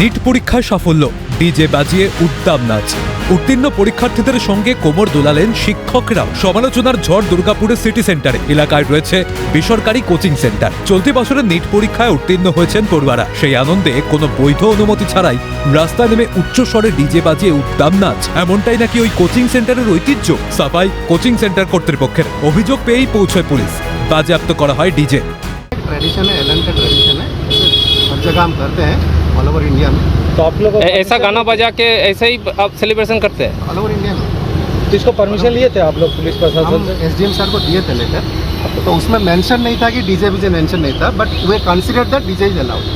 NEET পরীক্ষায় সাফল্য DJ বাজিয়ে উদ্দাম নাচ উত্তীর্ণ পরীক্ষার্থীদের সঙ্গে কোমর দোলালেন শিক্ষকরাও সমালোচনার ঝড় দুর্গাপুরের সিটি সেন্টারে এলাকায় রয়েছে বেসরকারি কোচিং সেন্টার চলতি বছরের নিট পরীক্ষায় উত্তীর্ণ হয়েছেন পড়ুয়ারা সেই আনন্দে কোনো বৈধ অনুমতি ছাড়াই রাস্তায় নেমে উচ্চস্বরে ডিজে বাজিয়ে উদ্দাম নাচ এমনটাই নাকি ওই কোচিং সেন্টারের ঐতিহ্য সাফাই কোচিং সেন্টার কর্তৃপক্ষের অভিযোগ পেয়েই পৌঁছয় পুলিশ বাজেয়াপ্ত করা হয় ডিজে ट्रेडिशन है एलन का ट्रेडिशन है हर जगह हम करते हैं ऑल ओवर इंडिया में तो आप लोग ऐ- ऐसा गाना बजा के ऐसे ही आप सेलिब्रेशन करते हैं ऑल ओवर इंडिया में तो इसको परमिशन लिए थे आप लोग पुलिस प्रशासन हम से एस डी एम सर को दिए थे लेटर तो उसमें मेंशन नहीं था कि डीजे बीजे मेंशन नहीं था but we consider that DJ is allowed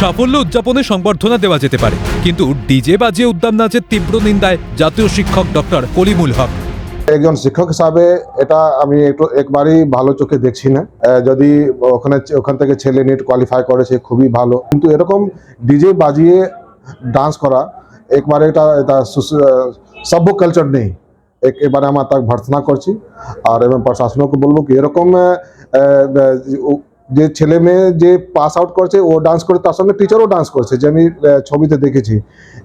সাফল্য উদযাপনে সংবর্ধনা দেওয়া যেতে পারে কিন্তু ডিজে বাজিয়ে উদ্দাম নাচের তীব্র নিন্দায় জাতীয় শিক্ষক ডক্টর কলিমুল হক একজন শিক্ষক হিসাবে এটা আমি একটু একবারই ভালো চোখে দেখছি না। যদি ওখানে ওখান থেকে ছেলে নিট কোয়ালিফাই করে, সে খুবই ভালো। কিন্তু এরকম ডিজে বাজিয়ে ডান্স করা, একবারে এটা এটা সভ্য কালচার নেই। এক এবারে আমার তাকে ভর্সনা করছি। আর এবং প্রশাসনকে বলব কি, এরকম যে ছেলে মেয়ে যে পাস আউট করছে, ও ডান্স করে, তার সঙ্গে টিচারও ডান্স করছে, যে আমি ছবিতে দেখেছি।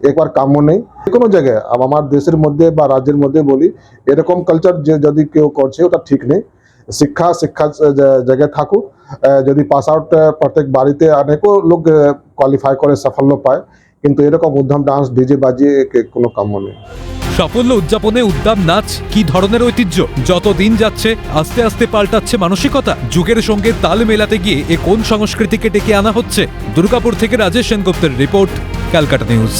একবার কাম্য নেই। যে কোনো জায়গায় আমার দেশের মধ্যে বা রাজ্যের মধ্যে বলি, এরকম কালচার যে যদি কেউ করছে, ওটা ঠিক নেই। শিক্ষা শিক্ষা জায়গায় থাকুক যদি পাস আউট প্রত্যেক বাড়িতে অনেকও লোক কোয়ালিফাই করে, সাফল্য পায়, কিন্তু এরকম উদ্যম ডান্স ডিজে বাজিয়ে কোনো কাম্য নেই। সাফল্য উদযাপনে উদ্দাম নাচ, কি ধরনের ঐতিহ্য? যত দিন যাচ্ছে, আস্তে আস্তে পাল্টাচ্ছে মানসিকতা। যুগের সঙ্গে তাল মেলাতে গিয়ে এ কোন সংস্কৃতিকে ডেকে আনা হচ্ছে? দুর্গাপুর থেকে রাজেশ সেনগুপ্তের রিপোর্ট, ক্যালকাটা নিউজ।